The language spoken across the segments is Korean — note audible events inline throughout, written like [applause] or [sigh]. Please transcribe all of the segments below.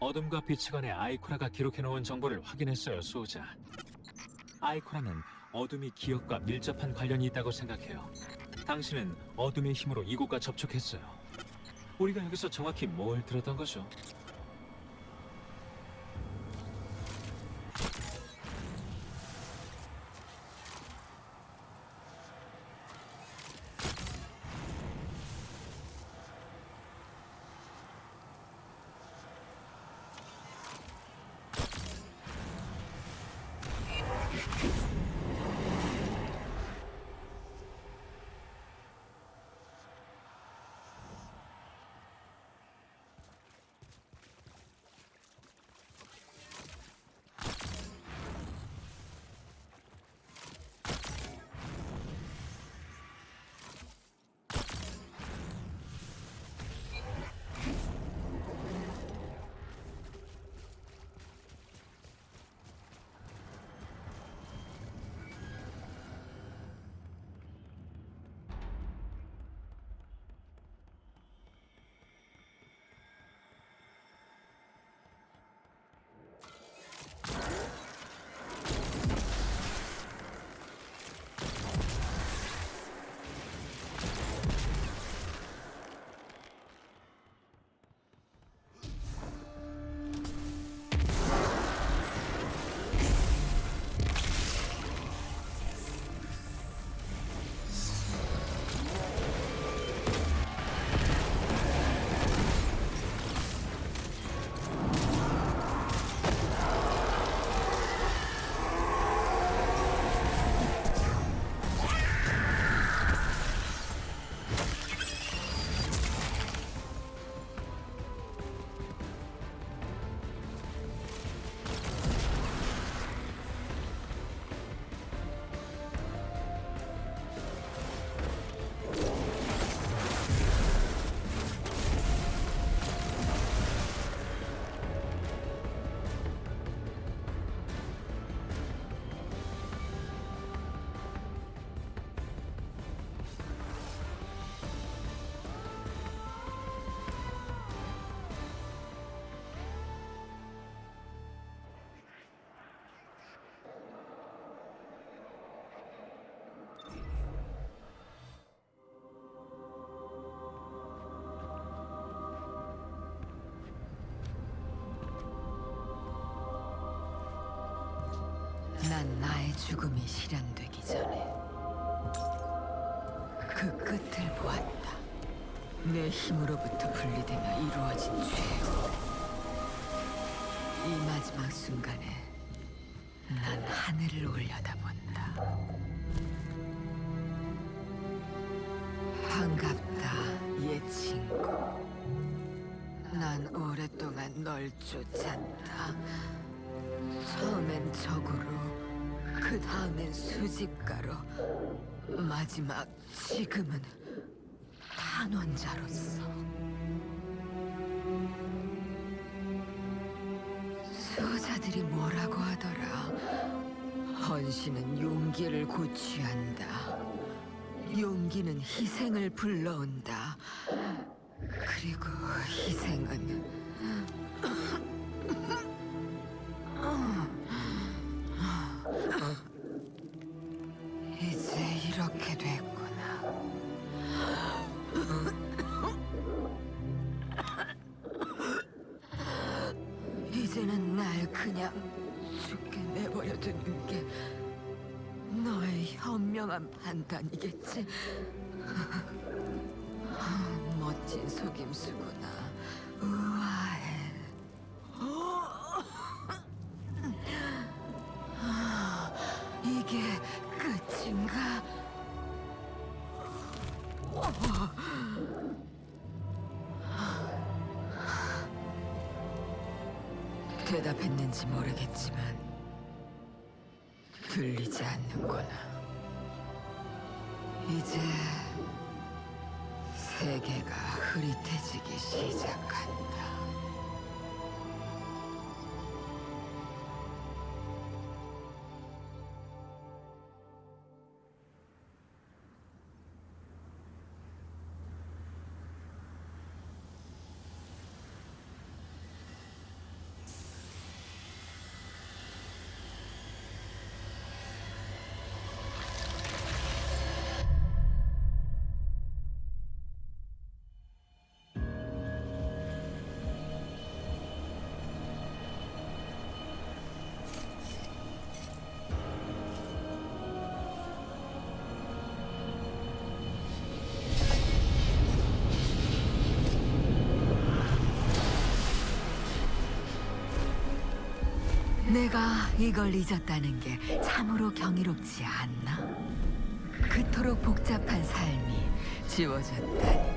어둠과 빛의 간의 아이코라가 기록해놓은 정보를 확인했어요, 수호자. 아이코라는 어둠이 기억과 밀접한 관련이 있다고 생각해요. 당신은 어둠의 힘으로 이곳과 접촉했어요. 우리가 여기서 정확히 뭘 들었던 거죠? 난 나의 죽음이 실현되기 전에 그 끝을 보았다. 내 힘으로부터 분리되며 이루어진 죄. 이 마지막 순간에 난 하늘을 올려다본다. 반갑다, 옛 친구. 난 오랫동안 널 쫓았다. 처음엔 적으로, 그 다음엔 수집가로, 마지막 지금은 탄원자로서. 수호자들이 뭐라고 하더라? 헌신은 용기를 고취한다. 용기는 희생을 불러온다. 그리고 희생은 [laughs] 현명한 판단이겠지. [laughs] 멋진 속임수구나. 우아해. [laughs] 이게 끝인가? [laughs] 대답했는지 모르겠지만 들리지 않는구나. 이제 세계가 흐릿해지기 시작한다. 내가 이걸 잊었다는 게 참으로 경이롭지 않나? 그토록 복잡한 삶이 지워졌다니.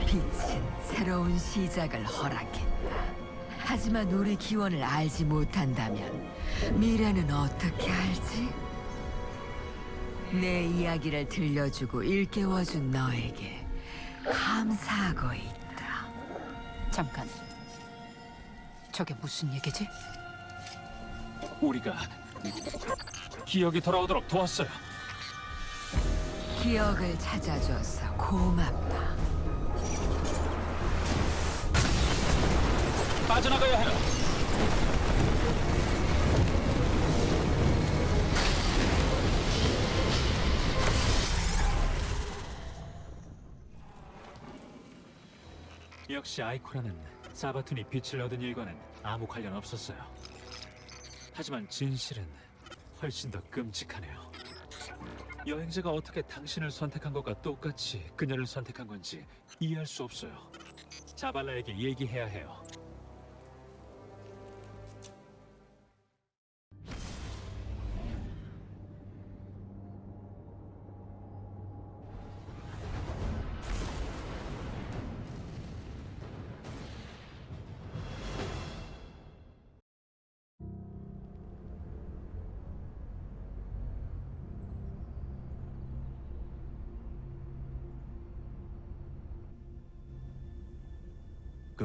빛은 새로운 시작을 허락했다. 하지만 우리 기원을 알지 못한다면 미래는 어떻게 알지? 내 이야기를 들려주고 일깨워준 너에게 감사하고 있다. 잠깐. 저게 무슨 얘기지? 우리가 기억이 돌아오도록 도왔어요. 기억을 찾아줘서 고맙다. 빠져나가야 해요. 역시 아이코라는 사바툰이 빛을 얻은 일과는 아무 관련 없었어요. 하지만 진실은 훨씬 더 끔찍하네요. 여행자가 어떻게 당신을 선택한 것과 똑같이 그녀를 선택한 건지 이해할 수 없어요. 자발라에게 얘기해야 해요.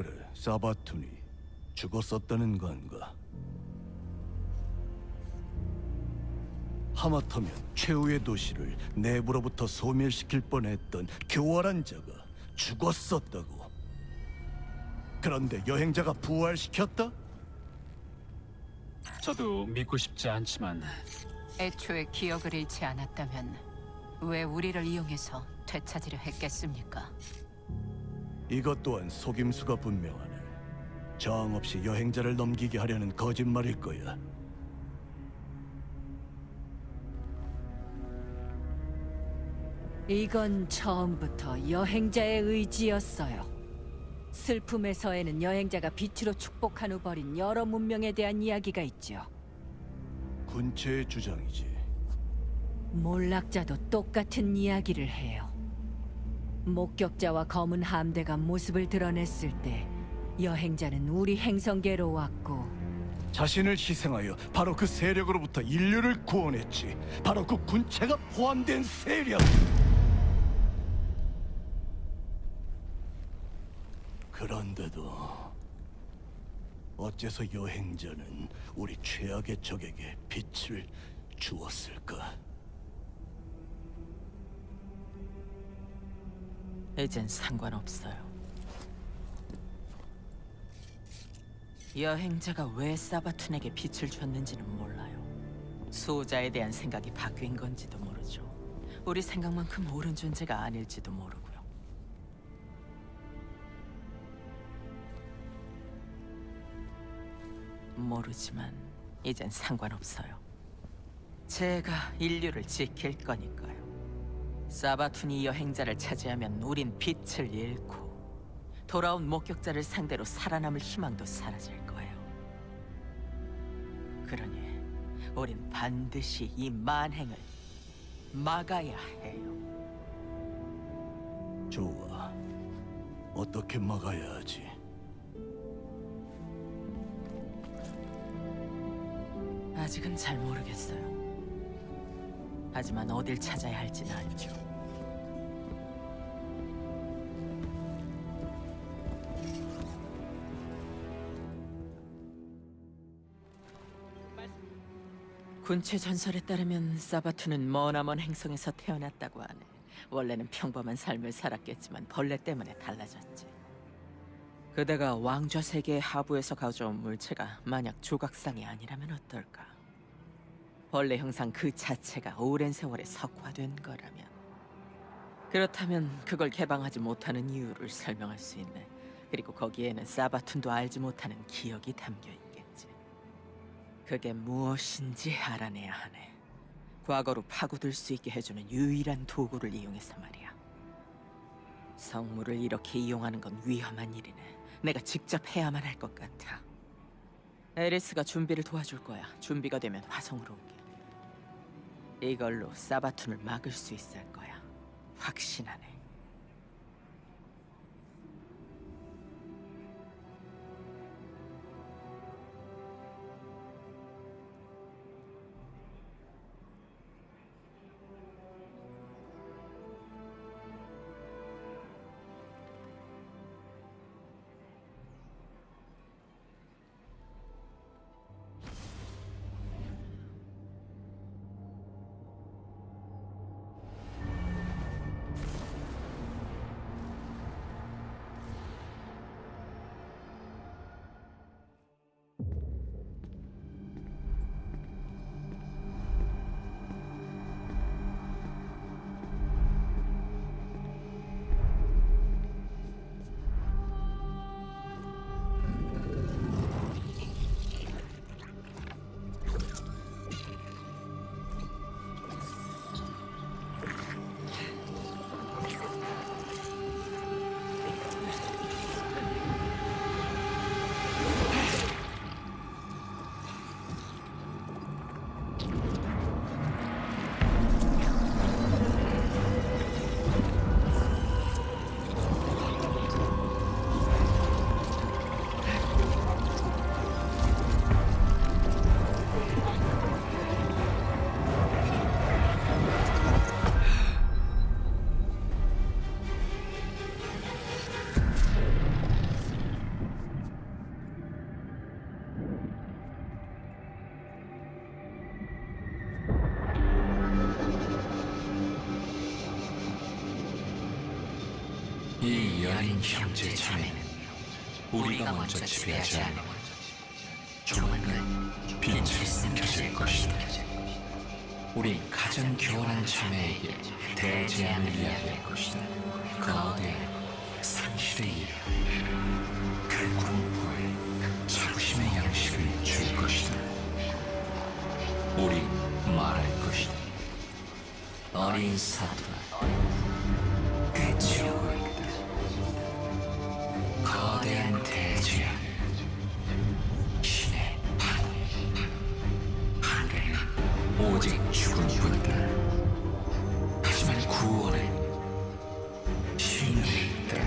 그래, 사바툰이 죽었었다는 건가? 하마터면 최후의 도시를 내부로부터 소멸시킬 뻔했던 교활한 자가 죽었었다고. 그런데 여행자가 부활시켰다? 저도 믿고 싶지 않지만 애초에 기억을 잃지 않았다면 왜 우리를 이용해서 되찾으려 했겠습니까? 이것 또한 속임수가 분명하네. 저항 없이 여행자를 넘기게 하려는 거짓말일 거야. 이건 처음부터 여행자의 의지였어요. 슬픔에서에는 여행자가 빛으로 축복한 후 버린 여러 문명에 대한 이야기가 있죠. 군체의 주장이지. 몰락자도 똑같은 이야기를 해요. 목격자와 검은 함대가 모습을 드러냈을 때 여행자는 우리 행성계로 왔고 자신을 희생하여 바로 그 세력으로부터 인류를 구원했지. 바로 그 군체가 포함된 세력. 그런데도 어째서 여행자는 우리 최악의 적에게 빛을 주었을까? 이젠 상관없어요. 여행자가 왜 사바툰에게 빛을 줬는지는 몰라요. 수호자에 대한 생각이 바뀐 건지도 모르죠. 우리 생각만큼 옳은 존재가 아닐지도 모르고요. 모르지만 이젠 상관없어요. 제가 인류를 지킬 거니까요. 사바툰이 여행자를 차지하면 우린 빛을 잃고 돌아온 목격자를 상대로 살아남을 희망도 사라질 거예요. 그러니 우린 반드시 이 만행을 막아야 해요. 좋아. 어떻게 막아야 하지? 아직은 잘 모르겠어요. 하지만 어딜 찾아야 할지는 알죠. 군체 전설에 따르면 사바투는 머나먼 행성에서 태어났다고 하네. 원래는 평범한 삶을 살았겠지만 벌레 때문에 달라졌지. 그대가 왕좌 세계의 하부에서 가져온 물체가 만약 조각상이 아니라면 어떨까? 벌레 형상 그 자체가 오랜 세월에 석화된 거라면 그렇다면 그걸 개방하지 못하는 이유를 설명할 수 있네. 그리고 거기에는 사바툰도 알지 못하는 기억이 담겨 있겠지. 그게 무엇인지 알아내야 하네. 과거로 파고들 수 있게 해주는 유일한 도구를 이용해서 말이야. 성물을 이렇게 이용하는 건 위험한 일이네. 내가 직접 해야만 할 것 같아. 에리스가 준비를 도와줄 거야. 준비가 되면 화성으로 오게. 이걸로 사바툰을 막을 수 있을 거야. 확신하네. 이 여린 형제 자매는 우리가 먼저 지배하지 않으면 조만간 빛을 숨겨질 것이다. 우린 가장 교활한 자매에게 대재앙을 이야기할 것이다. 거대한 상실의 일, 그 공포에 자부심의 양식을 줄 것이다. 우린 말할 것이다. 어린 사도라, 오 오직 죽음뿐이다. 하지만 구원은 신에 있다.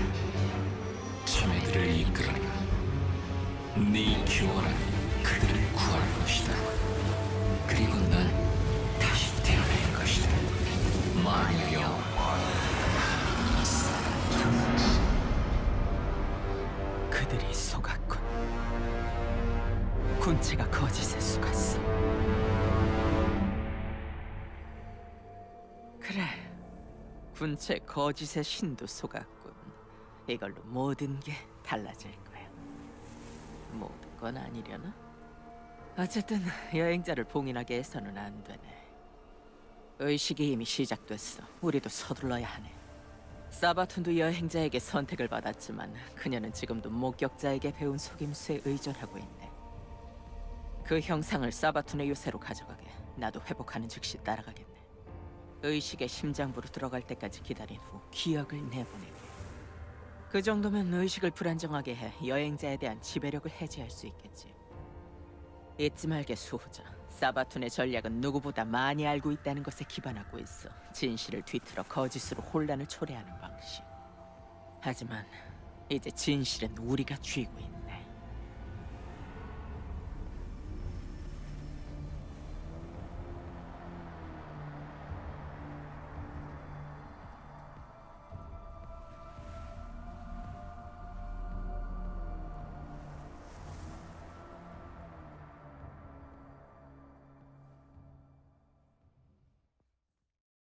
자매들을 이끌어라. 네 교활한 그들을 구할 것이다. 그리고 넌 다시 태어날 것이다. 마녀 여왕 그들이 속았군. 군체가 거짓에 속았어. 군체 거짓의 신도 속았군. 이걸로 모든 게 달라질 거야. 모든 건 아니려나? 어쨌든 여행자를 봉인하게 해서는 안 되네. 의식이 이미 시작됐어. 우리도 서둘러야 하네. 사바툰도 여행자에게 선택을 받았지만 그녀는 지금도 목격자에게 배운 속임수에 의존하고 있네. 그 형상을 사바툰의 요새로 가져가게. 나도 회복하는 즉시 따라가겠네. 의식의 심장부로 들어갈 때까지 기다린 후 기억을 내보내게. 그 정도면 의식을 불안정하게 해 여행자에 대한 지배력을 해제할 수 있겠지. 잊지 말게 수호자. 사바툰의 전략은 누구보다 많이 알고 있다는 것에 기반하고 있어. 진실을 뒤틀어 거짓으로 혼란을 초래하는 방식. 하지만 이제 진실은 우리가 쥐고 있네.